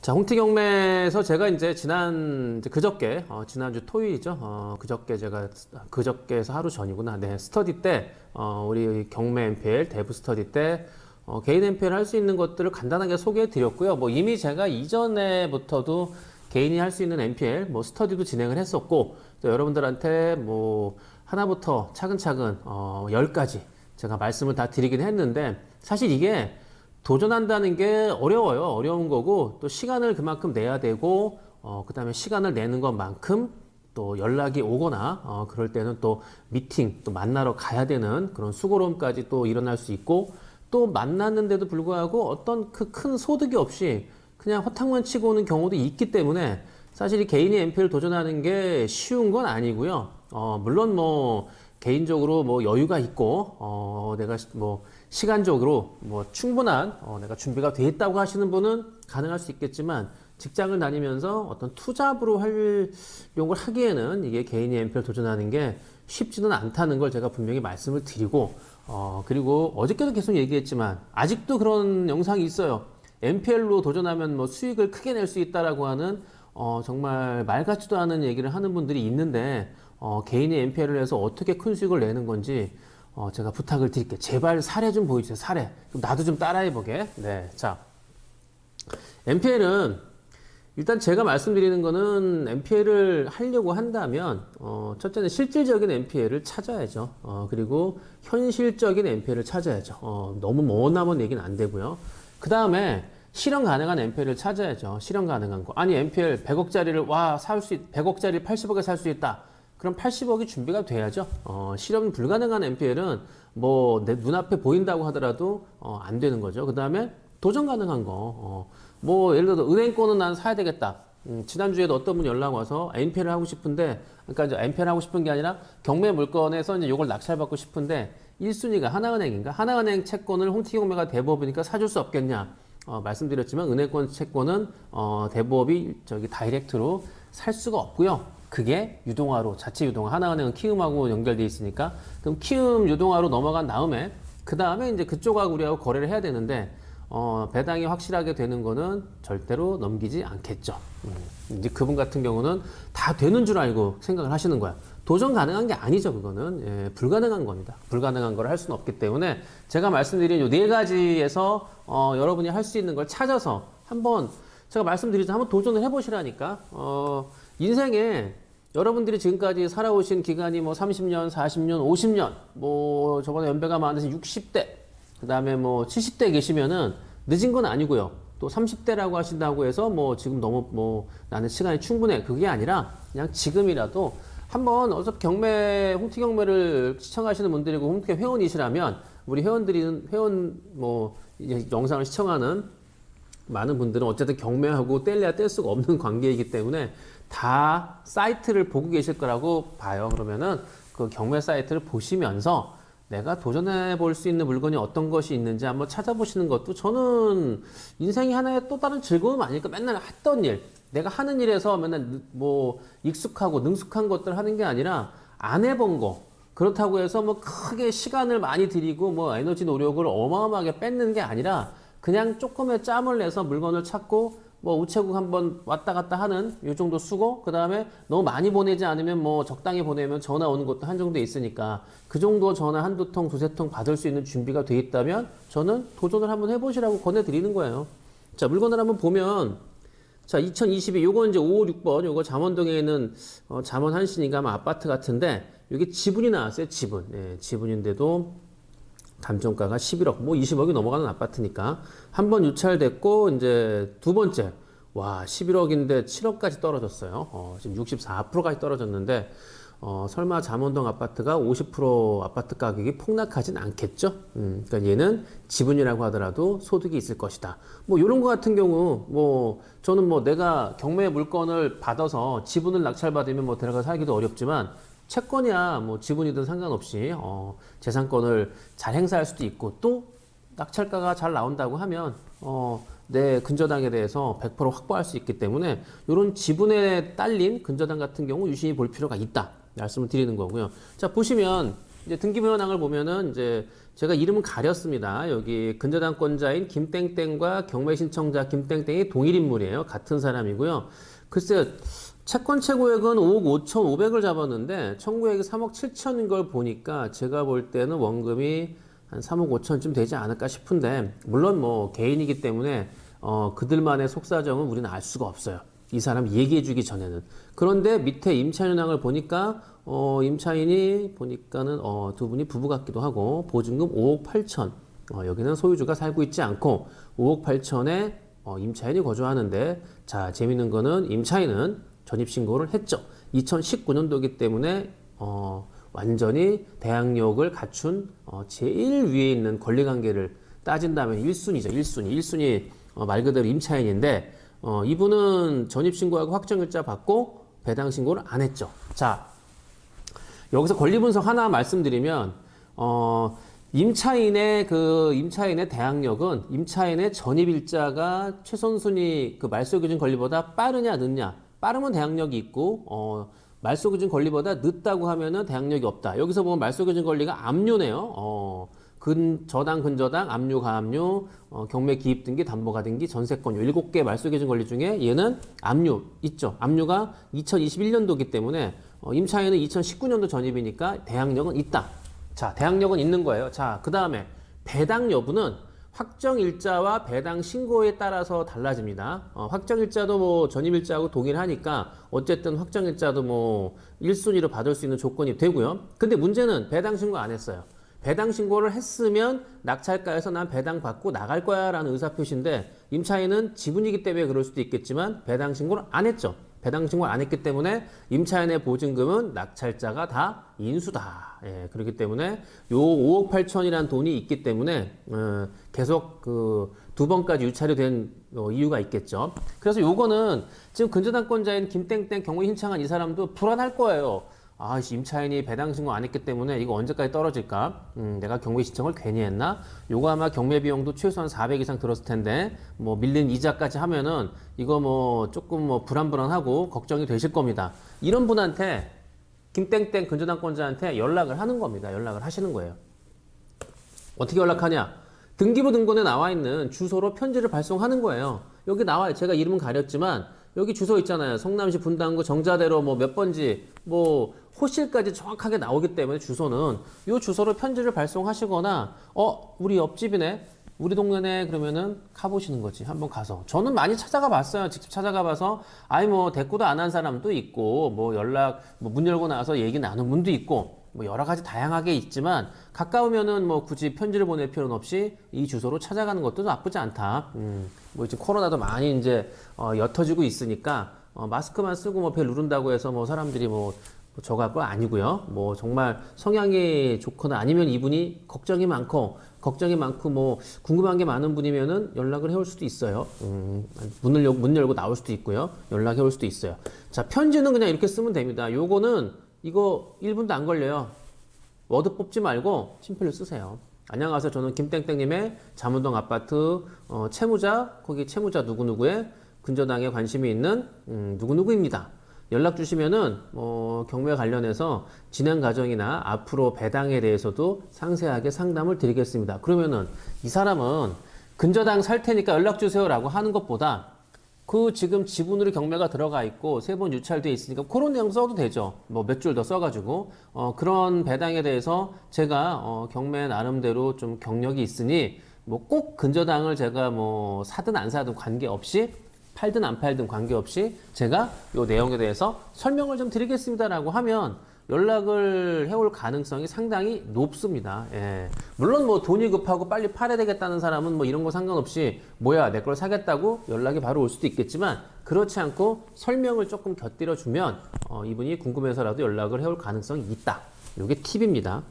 자, 홍티 경매에서 제가 이제 지난 이제 그저께 어, 지난주 토요일이죠. 어, 그저께 제가 그저께에서 하루 전이구나. 네, 스터디 때 어, 우리 경매 MPL 대부 스터디 때 어, 개인 MPL 할 수 있는 것들을 간단하게 소개해 드렸고요. 뭐 이미 제가 이전에부터도 개인이 할 수 있는 MPL 뭐 스터디도 진행을 했었고 또 여러분들한테 뭐 하나부터 차근차근 어, 10가지 제가 말씀을 다 드리긴 했는데 사실 이게 도전한다는 게 어려워요. 어려운 거고 또 시간을 그만큼 내야 되고 어, 그다음에 시간을 내는 것만큼 또 연락이 오거나 어, 그럴 때는 또 미팅 또 만나러 가야 되는 그런 수고로움까지 또 일어날 수 있고 또 만났는데도 불구하고 어떤 그 큰 소득이 없이 그냥 허탕만 치고 오는 경우도 있기 때문에 사실 이 개인이 MP를 도전하는 게 쉬운 건 아니고요. 어, 물론 뭐 개인적으로 뭐 여유가 있고 어, 내가 시- 뭐 시간적으로 뭐 충분한 어, 내가 준비가 돼 있다고 하시는 분은 가능할 수 있겠지만 직장을 다니면서 어떤 투잡으로 활용을 하기에는 이게 개인이 MP를 도전하는 게 쉽지는 않다는 걸 제가 분명히 말씀을 드리고 어, 그리고 어저께도 계속 얘기했지만 아직도 그런 영상이 있어요. MPL로 도전하면 뭐 수익을 크게 낼 수 있다라고 하는 어, 정말 말 같지도 않은 얘기를 하는 분들이 있는데 어, 개인이 MPL을 해서 어떻게 큰 수익을 내는 건지 어, 제가 부탁을 드릴게요. 제발 사례 좀 보여주세요. 사례. 나도 좀 따라해보게. 네. 자. MPL은 일단 제가 말씀드리는 거는 MPL을 하려고 한다면 어, 첫째는 실질적인 MPL을 찾아야죠. 어, 그리고 현실적인 MPL을 찾아야죠. 어, 너무 머나먼 얘기는 안 되고요. 그 다음에 실현 가능한 MPL을 찾아야죠. 실현 가능한 거. 아니 MPL 100억짜리를 와 살 수 100억짜리 80억에 살 수 있다. 그럼 80억이 준비가 돼야죠. 어, 실현 불가능한 MPL은 뭐 내 눈앞에 보인다고 하더라도 어, 안 되는 거죠. 그 다음에 도전 가능한 거. 어, 뭐 예를 들어 은행권은 난 사야 되겠다. 음, 지난주에도 어떤 분이 연락 와서 NPL을 하고 싶은데, 그러니까 이제 NPL 하고 싶은 게 아니라 경매 물건에서 이제 요걸 낙찰받고 싶은데 1순위가 하나은행인가? 하나은행 채권을 홍티경매가 대부업이니까 사줄 수 없겠냐? 어, 말씀드렸지만 은행권 채권은 어, 대부업이 저기 다이렉트로 살 수가 없고요. 그게 유동화로 자체 유동화 하나은행은 키움하고 연결돼 있으니까 그럼 키움 유동화로 넘어간 다음에 그 다음에 이제 그쪽하고 우리하고 거래를 해야 되는데 어, 배당이 확실하게 되는 거는 절대로 넘기지 않겠죠. 음, 이제 그분 같은 경우는 다 되는 줄 알고 생각을 하시는 거야. 도전 가능한 게 아니죠, 그거는. 예, 불가능한 겁니다. 불가능한 걸 할 수는 없기 때문에 제가 말씀드린 요 네 가지에서 어, 여러분이 할 수 있는 걸 찾아서 한번 제가 말씀드리죠. 한번 도전을 해보시라니까. 어, 인생에 여러분들이 지금까지 살아오신 기간이 뭐 30년, 40년, 50년, 뭐 저번에 연배가 많으신 60대, 그 다음에 뭐 70대 계시면은 늦은 건 아니고요. 또 30대라고 하신다고 해서 뭐 지금 너무 뭐 나는 시간이 충분해. 그게 아니라 그냥 지금이라도 한번 어차피 경매, 홍티 경매를 시청하시는 분들이고 홍티 회원이시라면 우리 회원들이, 회원 뭐 영상을 시청하는 많은 분들은 어쨌든 경매하고 뗄래야 뗄 수가 없는 관계이기 때문에 다 사이트를 보고 계실 거라고 봐요. 그러면은 그 경매 사이트를 보시면서 내가 도전해 볼 수 있는 물건이 어떤 것이 있는지 한번 찾아보시는 것도 저는 인생이 하나의 또 다른 즐거움 아닐까? 맨날 했던 일, 내가 하는 일에서 맨날 느- 뭐 익숙하고 능숙한 것들 하는 게 아니라 안 해본 거, 그렇다고 해서 뭐 크게 시간을 많이 들이고 뭐 에너지 노력을 어마어마하게 뺏는 게 아니라 그냥 조금의 짬을 내서 물건을 찾고 뭐 우체국 한번 왔다 갔다 하는 요 정도 쓰고 그 다음에 너무 많이 보내지 않으면 뭐 적당히 보내면 전화 오는 것도 한 정도 있으니까 그 정도 전화 한두 통 두세 통 받을 수 있는 준비가 돼 있다면 저는 도전을 한번 해보시라고 권해드리는 거예요. 자 물건을 한번 보면 자, 2022 요거 이제 5, 6번 요거 잠원동에 있는 어, 잠원 한신인가 아마 아파트 같은데 이게 지분이 나왔어요. 지분. 예, 지분인데도 감정가가 11억, 뭐 20억이 넘어가는 아파트니까 한 번 유찰됐고 이제 두 번째 와 11억인데 7억까지 떨어졌어요. 어, 지금 64%까지 떨어졌는데 어, 설마 잠원동 아파트가 50% 아파트 가격이 폭락하진 않겠죠? 음, 그러니까 얘는 지분이라고 하더라도 소득이 있을 것이다. 뭐 이런 거 같은 경우 뭐 저는 뭐 내가 경매 물건을 받아서 지분을 낙찰받으면 뭐 들어가 살기도 어렵지만 채권이야 뭐 지분이든 상관없이 어, 재산권을 잘 행사할 수도 있고 또 낙찰가가 잘 나온다고 하면 어, 내 근저당에 대해서 100% 확보할 수 있기 때문에 이런 지분에 딸린 근저당 같은 경우 유심히 볼 필요가 있다 말씀을 드리는 거고요. 자 보시면 이제 등기부 현황을 보면은 이제 제가 이름은 가렸습니다. 여기 근저당권자인 김땡땡과 경매 신청자 김땡땡이 동일 인물이에요. 같은 사람이고요. 글쎄 채권 최고액은 5억 5천 5백을 잡았는데 청구액이 3억 7천인 걸 보니까 제가 볼 때는 원금이 한 3억 5천쯤 되지 않을까 싶은데 물론 뭐 개인이기 때문에 어 그들만의 속사정은 우리는 알 수가 없어요. 이 사람 얘기해 주기 전에는. 그런데 밑에 임차인 현황을 보니까 어 임차인이 보니까는 어 두 분이 부부 같기도 하고 보증금 5억 8천. 어 여기는 소유주가 살고 있지 않고 5억 8천에 어 임차인이 거주하는데 자 재밌는 거는 임차인은 전입 신고를 했죠. 2019년도이기 때문에 어 완전히 대항력을 갖춘 어 제일 위에 있는 권리관계를 따진다면 1순위죠. 1순위. 1순위 어, 말 그대로 임차인인데 어, 이분은 전입신고하고 확정일자 받고 배당신고를 안 했죠. 자, 여기서 권리분석 하나 말씀드리면, 어, 임차인의 그 임차인의 대항력은 임차인의 전입일자가 최선순위 그 말소기준 권리보다 빠르냐 늦냐 빠르면 대항력이 있고 어 말소기준 권리보다 늦다고 하면은 대항력이 없다. 여기서 보면 말소기준 권리가 압류네요. 어 근, 저당, 근저당, 압류, 가압류, 어, 경매 기입 등기, 담보 가 등기, 전세권 요 일곱 개 말소 기준 권리 중에 얘는 압류 있죠. 압류가 2021년도기 때문에 어, 임차인은 2019년도 전입이니까 대항력은 있다. 자, 대항력은 있는 거예요. 자, 그 다음에 배당 여부는 확정 일자와 배당 신고에 따라서 달라집니다. 어, 확정 일자도 뭐 전입 일자하고 동일하니까 어쨌든 확정 일자도 뭐 1순위로 받을 수 있는 조건이 되고요. 근데 문제는 배당 신고 안 했어요. 배당 신고를 했으면 낙찰가에서 난 배당 받고 나갈 거야 라는 의사표시인데 임차인은 지분이기 때문에 그럴 수도 있겠지만 배당 신고를 안 했죠. 배당 신고를 안 했기 때문에 임차인의 보증금은 낙찰자가 다 인수다. 예, 그렇기 때문에 요 5억 8천이라는 돈이 있기 때문에 어, 계속 그 두 번까지 유찰이 된 어, 이유가 있겠죠. 그래서 요거는 지금 근저당권자인 김땡땡 경우 신청한 이 사람도 불안할 거예요. 아, 씨, 임차인이 배당 신고 안 했기 때문에 이거 언제까지 떨어질까? 음, 내가 경매 신청을 괜히 했나? 요거 아마 경매 비용도 최소한 400 이상 들었을 텐데, 뭐 밀린 이자까지 하면은 이거 뭐 조금 뭐 불안불안하고 걱정이 되실 겁니다. 이런 분한테 김땡땡 근저당권자한테 연락을 하는 겁니다. 연락을 하시는 거예요. 어떻게 연락하냐? 등기부 등본에 나와 있는 주소로 편지를 발송하는 거예요. 여기 나와요. 제가 이름은 가렸지만 여기 주소 있잖아요. 성남시 분당구 정자대로 뭐 몇 번지 뭐 호실까지 정확하게 나오기 때문에 주소는 이 주소로 편지를 발송하시거나 어 우리 옆집이네 우리 동네네 그러면은 가보시는 거지 한번 가서 저는 많이 찾아가 봤어요 직접 찾아가 봐서 아이 뭐 대꾸도 안 한 사람도 있고 뭐 연락 뭐 문 열고 나서 얘기 나눈 분도 있고 뭐 여러 가지 다양하게 있지만 가까우면은 뭐 굳이 편지를 보낼 필요는 없이 이 주소로 찾아가는 것도 나쁘지 않다. 음, 뭐 이제 코로나도 많이 이제 어, 옅어지고 있으니까 어, 마스크만 쓰고 뭐 배 누른다고 해서 뭐 사람들이 뭐 저거 거 아니고요. 뭐 정말 성향이 좋거나 아니면 이분이 걱정이 많고 걱정이 많고 뭐 궁금한 게 많은 분이면은 연락을 해올 수도 있어요. 음, 문을 열- 문 열고 나올 수도 있고요. 연락해 올 수도 있어요. 자 편지는 그냥 이렇게 쓰면 됩니다. 요거는 이거 1분도 안 걸려요. 워드 뽑지 말고 심플로 쓰세요. 안녕하세요. 저는 김땡땡님의 잠원동 아파트 어, 채무자 거기 채무자 누구누구의 근저당에 관심이 있는 음, 누구누구입니다. 연락 주시면은 어, 경매 관련해서 진행 과정이나 앞으로 배당에 대해서도 상세하게 상담을 드리겠습니다. 그러면은 이 사람은 근저당 살 테니까 연락 주세요라고 하는 것보다 그 지금 지분으로 경매가 들어가 있고 세 번 유찰돼 있으니까 그런 내용 써도 되죠. 뭐 몇 줄 더 써가지고 어, 그런 배당에 대해서 제가 어, 경매 나름대로 좀 경력이 있으니 뭐 꼭 근저당을 제가 뭐 사든 안 사든 관계 없이 팔든 안 팔든 관계없이 제가 이 내용에 대해서 설명을 좀 드리겠습니다라고 하면 연락을 해올 가능성이 상당히 높습니다. 예. 물론 뭐 돈이 급하고 빨리 팔아야 되겠다는 사람은 뭐 이런 거 상관없이 뭐야 내 걸 사겠다고 연락이 바로 올 수도 있겠지만 그렇지 않고 설명을 조금 곁들여 주면 어, 이분이 궁금해서라도 연락을 해올 가능성이 있다. 이게 팁입니다.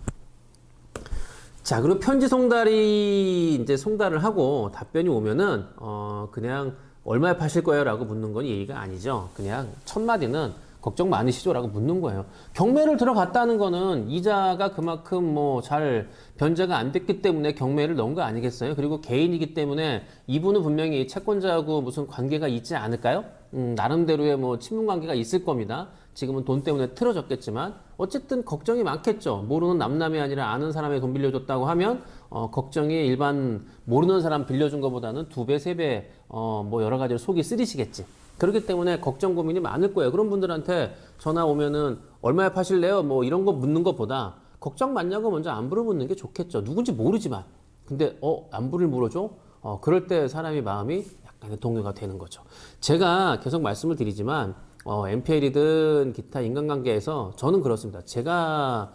자, 그리고 편지 송달이 이제 송달을 하고 답변이 오면은 어 그냥 얼마에 파실 거예요 라고 묻는 건 예의가 아니죠. 그냥 첫 마디는 걱정 많으시죠 라고 묻는 거예요. 경매를 들어갔다는 거는 이자가 그만큼 뭐 잘 변제가 안 됐기 때문에 경매를 넣은 거 아니겠어요? 그리고 개인이기 때문에 이분은 분명히 채권자하고 무슨 관계가 있지 않을까요? 음, 나름대로의 뭐 친분 관계가 있을 겁니다. 지금은 돈 때문에 틀어졌겠지만 어쨌든 걱정이 많겠죠. 모르는 남남이 아니라 아는 사람의 돈 빌려줬다고 하면 어, 걱정이 일반 모르는 사람 빌려준 것보다는 두 배, 세 배, 어, 뭐 여러 가지로 속이 쓰리시겠지. 그렇기 때문에 걱정 고민이 많을 거예요. 그런 분들한테 전화 오면은 얼마에 파실래요? 뭐 이런 거 묻는 것보다 걱정 많냐고 먼저 안부를 묻는 게 좋겠죠. 누군지 모르지만. 근데 어 안부를 물어줘? 어 그럴 때 사람이 마음이 약간의 동요가 되는 거죠. 제가 계속 말씀을 드리지만 어 MPL이든 기타 인간관계에서 저는 그렇습니다. 제가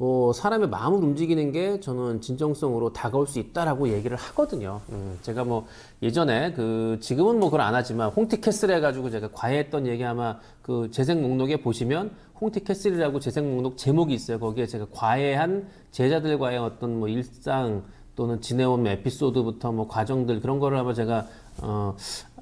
뭐 사람의 마음을 움직이는 게 저는 진정성으로 다가올 수 있다라고 얘기를 하거든요. 음, 제가 뭐 예전에 그 지금은 뭐 그걸 안 하지만 홍티 캐슬 해가지고 제가 과외했던 얘기 아마 그 재생 목록에 보시면 홍티 캐슬이라고 재생 목록 제목이 있어요. 거기에 제가 과외한 제자들과의 어떤 뭐 일상 또는 지내온 에피소드부터 뭐 과정들 그런 거를 아마 제가 어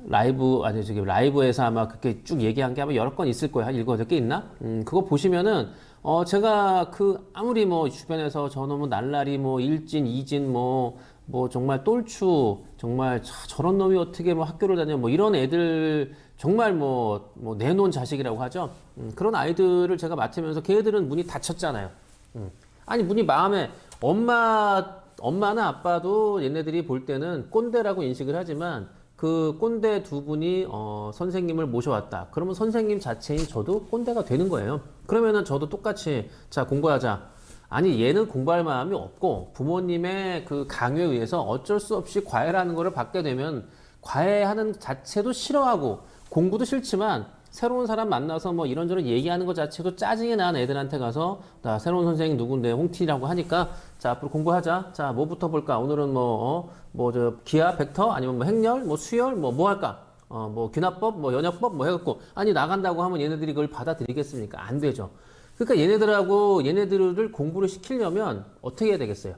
라이브 아니 저기 라이브에서 아마 그렇게 쭉 얘기한 게 아마 여러 건 있을 거예요. 한 일곱 여덟 개 있나? 음 그거 보시면은 어 제가 그 아무리 뭐 주변에서 저놈은 날라리 뭐 일진 이진 뭐 뭐 정말 똘추 정말 저, 저런 놈이 어떻게 뭐 학교를 다녀 뭐 이런 애들 정말 뭐 뭐 내놓은 자식이라고 하죠. 음, 그런 아이들을 제가 맡으면서 걔들은 문이 닫혔잖아요. 음. 아니 문이 마음에 엄마 엄마나 아빠도 얘네들이 볼 때는 꼰대라고 인식을 하지만 그 꼰대 두 분이 어, 선생님을 모셔왔다. 그러면 선생님 자체인 저도 꼰대가 되는 거예요. 그러면은 저도 똑같이 자 공부하자. 아니 얘는 공부할 마음이 없고 부모님의 그 강요에 의해서 어쩔 수 없이 과외라는 거를 받게 되면 과외하는 자체도 싫어하고 공부도 싫지만 새로운 사람 만나서 뭐 이런저런 얘기하는 것 자체도 짜증이 난 애들한테 가서 나 새로운 선생님 누군데 홍티라고 하니까 자 앞으로 공부하자. 자 뭐부터 볼까? 오늘은 뭐뭐저 기하 벡터? 아니면 뭐 행렬 뭐 수열? 뭐뭐 할까? 어 뭐 귀납법? 뭐 연역법? 뭐 해갖고. 아니 나간다고 하면 얘네들이 그걸 받아들이겠습니까? 안 되죠. 그러니까 얘네들하고 얘네들을 공부를 시키려면 어떻게 해야 되겠어요?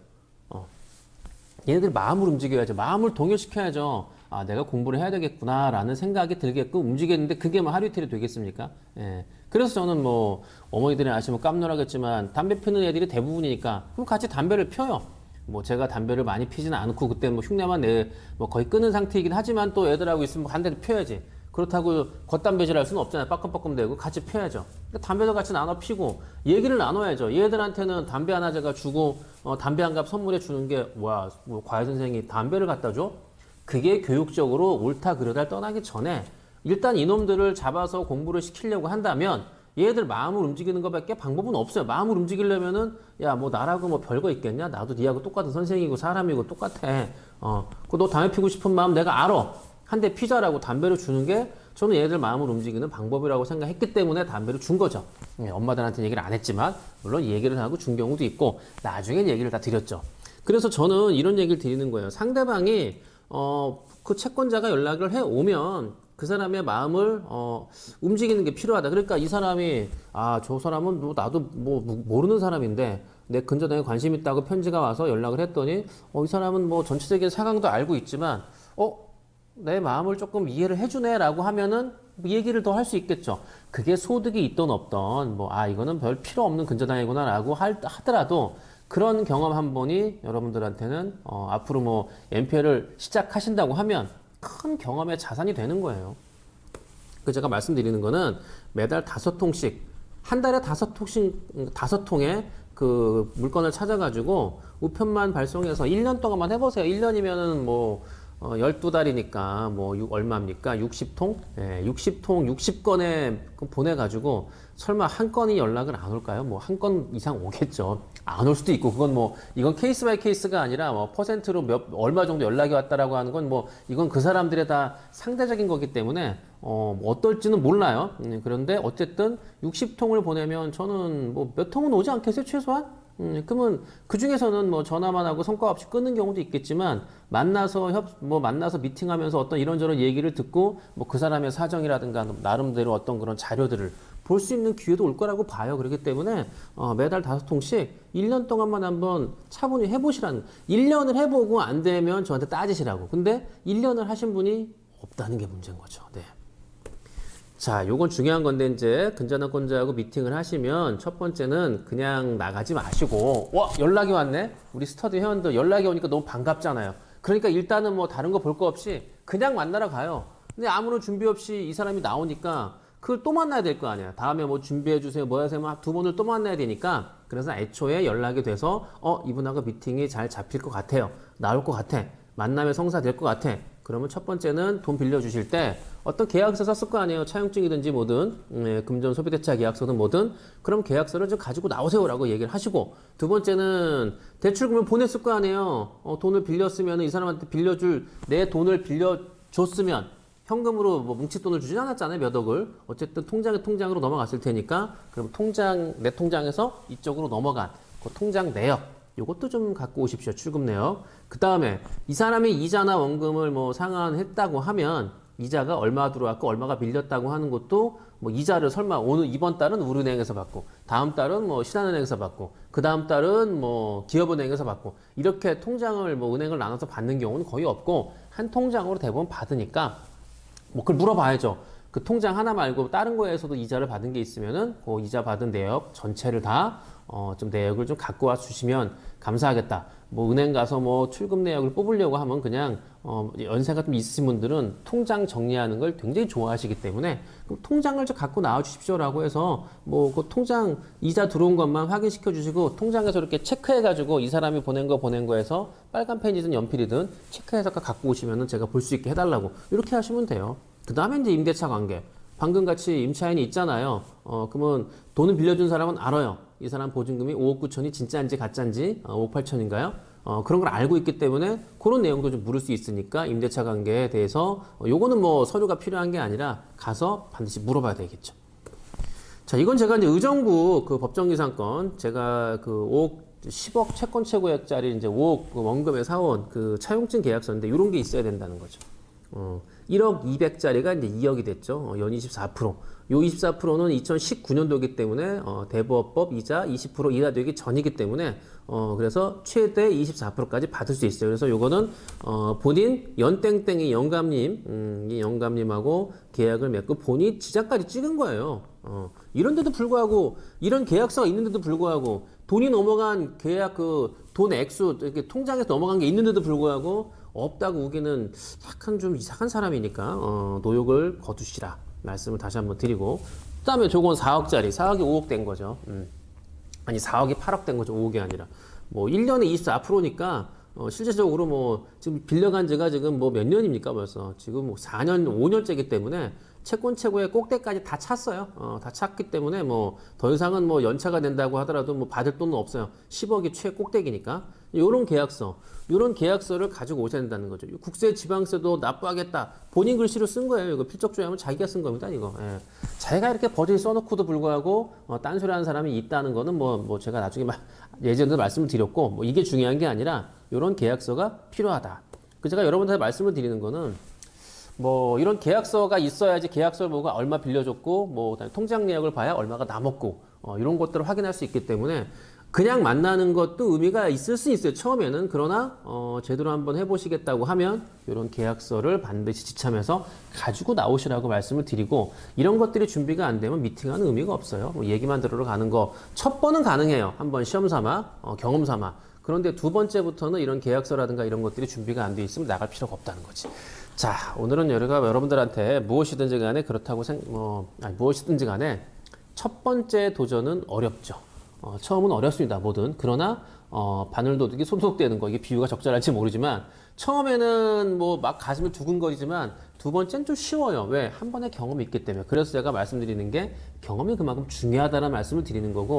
어. 얘네들 마음을 움직여야죠. 마음을 동요시켜야죠. 아, 내가 공부를 해야 되겠구나라는 생각이 들게끔 움직였는데 그게 뭐 하루 이틀이 되겠습니까? 예. 그래서 저는 뭐 어머니들이 아시면 깜놀하겠지만 담배 피는 애들이 대부분이니까 그럼 같이 담배를 펴요. 뭐 제가 담배를 많이 피지는 않고 그때 뭐 흉내만 내 뭐 거의 끊은 상태이긴 하지만 또 애들하고 있으면 한 대를 펴야지. 그렇다고 겉담배질 할 수는 없잖아요. 빠끔빠끔 대고 같이 펴야죠. 그러니까 담배도 같이 나눠 피고 얘기를 나눠야죠. 얘들한테는 담배 하나 제가 주고 어, 담배 한 갑 선물해 주는 게 와, 뭐 과외 선생이 담배를 갖다 줘? 그게 교육적으로 옳다 그르다를 떠나기 전에 일단 이놈들을 잡아서 공부를 시키려고 한다면 얘들 마음을 움직이는 것밖에 방법은 없어요. 마음을 움직이려면은 야 뭐 나라고 뭐 별거 있겠냐? 나도 니하고 똑같은 선생이고 사람이고 똑같아. 어, 그너 담배 피고 싶은 마음 내가 알아. 한 대 피자라고 담배를 주는 게 저는 얘들 마음을 움직이는 방법이라고 생각했기 때문에 담배를 준 거죠. 예, 엄마들한테 얘기를 안 했지만 물론 얘기를 하고 준 경우도 있고 나중엔 얘기를 다 드렸죠. 그래서 저는 이런 얘기를 드리는 거예요. 상대방이 어, 그 채권자가 연락을 해 오면 그 사람의 마음을 어, 움직이는 게 필요하다. 그러니까 이 사람이 아 저 사람은 뭐 나도 뭐 모르는 사람인데 내 근저당에 관심 있다고 편지가 와서 연락을 했더니 어, 이 사람은 뭐 전체적인 상황도 알고 있지만 어 내 마음을 조금 이해를 해주네라고 하면은 얘기를 더 할 수 있겠죠. 그게 소득이 있던 없던 뭐 아 이거는 별 필요 없는 근저당이구나라고 할, 하더라도 그런 경험 한 번이 여러분들한테는 어, 앞으로 뭐 MPL을 시작하신다고 하면 큰 경험의 자산이 되는 거예요. 그 제가 말씀드리는 거는 매달 다섯 통씩 한 달에 다섯 통씩 다섯 통의 그 물건을 찾아가지고 우편만 발송해서 1년 동안만 해보세요. 1년이면은 뭐 어, 12달이니까 뭐 육- 얼마입니까? 60통? 예, 60통, 60건에 보내가지고 설마 한 건이 연락을 안 올까요? 뭐 한 건 이상 오겠죠. 안 올 수도 있고 그건 뭐 이건 케이스 바이 케이스가 아니라 뭐 퍼센트로 몇 얼마 정도 연락이 왔다라고 하는 건 뭐 이건 그 사람들의 다 상대적인 거기 때문에 어, 뭐 어떨지는 몰라요. 음, 그런데 어쨌든 60통을 보내면 저는 뭐 몇 통은 오지 않겠어요, 최소한? 음, 그러면 그 중에서는 뭐 전화만 하고 성과 없이 끊는 경우도 있겠지만 만나서 협, 뭐 만나서 미팅하면서 어떤 이런저런 얘기를 듣고 뭐 그 사람의 사정이라든가 나름대로 어떤 그런 자료들을 볼 수 있는 기회도 올 거라고 봐요. 그렇기 때문에 어, 매달 다섯 통씩 1년 동안만 한번 차분히 해보시라는 1년을 해보고 안 되면 저한테 따지시라고. 근데 1년을 하신 분이 없다는 게 문제인 거죠. 네. 자, 요건 중요한 건데 이제 근전환권자하고 미팅을 하시면 첫 번째는 그냥 나가지 마시고 와 연락이 왔네. 우리 스터디 회원들 연락이 오니까 너무 반갑잖아요. 그러니까 일단은 뭐 다른 거 볼 거 없이 그냥 만나러 가요. 근데 아무런 준비 없이 이 사람이 나오니까 그걸 또 만나야 될 거 아니야. 다음에 뭐 준비해 주세요, 뭐 하세요, 막두 번을 또 만나야 되니까 그래서 애초에 연락이 돼서 어 이분하고 미팅이 잘 잡힐 것 같아요, 나올 것 같아, 만남의 성사 될 것 같아. 그러면 첫 번째는 돈 빌려주실 때 어떤 계약서 썼을 거 아니에요. 차용증이든지 뭐든 음, 예, 금전 소비대차 계약서든 뭐든 그럼 계약서를 좀 가지고 나오세요라고 얘기를 하시고 두 번째는 대출금을 보냈을 거 아니에요. 어, 돈을 빌렸으면 이 사람한테 빌려줄 내 돈을 빌려줬으면 현금으로 뭐 뭉칫돈을 주진 않았잖아요 몇 억을 어쨌든 통장에 통장으로 넘어갔을 테니까 그럼 통장 내 통장에서 이쪽으로 넘어간 그 통장 내역 요것도 좀 갖고 오십시오 출금 내역 그 다음에 이 사람이 이자나 원금을 뭐 상환했다고 하면 이자가 얼마 들어왔고 얼마가 빌렸다고 하는 것도 뭐 이자를 설마 오늘 이번 달은 우리은행에서 받고 다음 달은 뭐 신한은행에서 받고 그 다음 달은 뭐 기업은행에서 받고 이렇게 통장을 뭐 은행을 나눠서 받는 경우는 거의 없고 한 통장으로 대부분 받으니까 뭐 그걸 물어봐야죠. 그 통장 하나 말고 다른 거에서도 이자를 받은 게 있으면은 그 이자 받은 내역 전체를 다 어 좀 내역을 좀 갖고 와 주시면 감사하겠다. 뭐 은행 가서 뭐 출금 내역을 뽑으려고 하면 그냥 어 연세가 좀 있으신 분들은 통장 정리하는 걸 굉장히 좋아하시기 때문에 그럼 통장을 좀 갖고 나와 주십시오라고 해서 뭐 그 통장 이자 들어온 것만 확인시켜 주시고 통장에서 이렇게 체크해 가지고 이 사람이 보낸 거 보낸 거에서 빨간 펜이든 연필이든 체크해서 갖고 오시면은 제가 볼 수 있게 해달라고 이렇게 하시면 돼요. 그 다음에 이제 임대차 관계. 방금 같이 임차인이 있잖아요. 어, 그러면 돈을 빌려준 사람은 알아요. 이 사람 보증금이 5억 9천이 진짜인지 가짜인지 어, 5억 8천인가요? 어, 그런 걸 알고 있기 때문에 그런 내용도 좀 물을 수 있으니까 임대차 관계에 대해서 어, 요거는 뭐 서류가 필요한 게 아니라 가서 반드시 물어봐야 되겠죠. 자, 이건 제가 이제 의정부 그 법정기상권 제가 그 5억 10억 채권 최고액짜리 이제 5억 그 원금에 사온 그 차용증 계약서인데 이런 게 있어야 된다는 거죠. 어, 1억 200짜리가 이제 2억이 됐죠. 어, 연 24%. 요 24%는 2019년도이기 때문에 어, 대부업법 이자 20% 이하 되기 전이기 때문에 어, 그래서 최대 24%까지 받을 수 있어요. 그래서 요거는 어, 본인 연땡땡이 영감님, 음, 이 영감님하고 계약을 맺고 본인 지장까지 찍은 거예요. 어, 이런데도 불구하고 이런 계약서가 있는데도 불구하고 돈이 넘어간 계약 그 돈 액수 이렇게 통장에서 넘어간 게 있는데도 불구하고 없다고 우기는 약간 좀 이상한 사람이니까 어, 노역을 거두시라 말씀을 다시 한번 드리고 그 다음에 저건 4억짜리 4억이 5억 된 거죠. 음. 아니 4억이 8억 된 거죠. 5억이 아니라 뭐 1년에 24%니까 어, 실제적으로 뭐 지금 빌려간 지가 지금 뭐 몇 년입니까 벌써 지금 뭐 4년 5년째기 때문에 채권 최고의 꼭대까지 다 찼어요. 어, 다 찼기 때문에 뭐 더 이상은 뭐 연차가 된다고 하더라도 뭐 받을 돈은 없어요. 10억이 최 꼭대기니까 요런 계약서, 요런 계약서를 가지고 오셔야 된다는 거죠. 국세 지방세도 납부하겠다. 본인 글씨로 쓴 거예요. 이거 필적 조회하면 자기가 쓴 겁니다. 이거. 예. 자기가 이렇게 버젓이 써놓고도 불구하고 어, 딴소리하는 사람이 있다는 거는 뭐, 뭐 제가 나중에 마, 예전에도 말씀을 드렸고 뭐 이게 중요한 게 아니라 요런 계약서가 필요하다. 그 제가 여러분들한테 말씀을 드리는 거는 뭐 이런 계약서가 있어야지 계약서를 보고 얼마 빌려줬고 뭐 통장 내역을 봐야 얼마가 남았고 어, 이런 것들을 확인할 수 있기 때문에 그냥 만나는 것도 의미가 있을 수 있어요 처음에는 그러나 어, 제대로 한번 해보시겠다고 하면 이런 계약서를 반드시 지참해서 가지고 나오시라고 말씀을 드리고 이런 것들이 준비가 안 되면 미팅하는 의미가 없어요 뭐 얘기만 들으러 가는 거 첫 번은 가능해요 한번 시험 삼아 어, 경험 삼아 그런데 두 번째부터는 이런 계약서라든가 이런 것들이 준비가 안 돼 있으면 나갈 필요가 없다는 거지. 자, 오늘은 여러가 여러분들한테 무엇이든지 간에 그렇다고 생, 뭐, 아니, 무엇이든지 간에 첫 번째 도전은 어렵죠. 어, 처음은 어렵습니다. 뭐든. 그러나, 어, 바늘도둑이 손속되는 거, 이게 비유가 적절할지 모르지만, 처음에는 뭐 막 가슴이 두근거리지만, 두 번째는 좀 쉬워요. 왜? 한 번의 경험이 있기 때문에. 그래서 제가 말씀드리는 게 경험이 그만큼 중요하다는 말씀을 드리는 거고,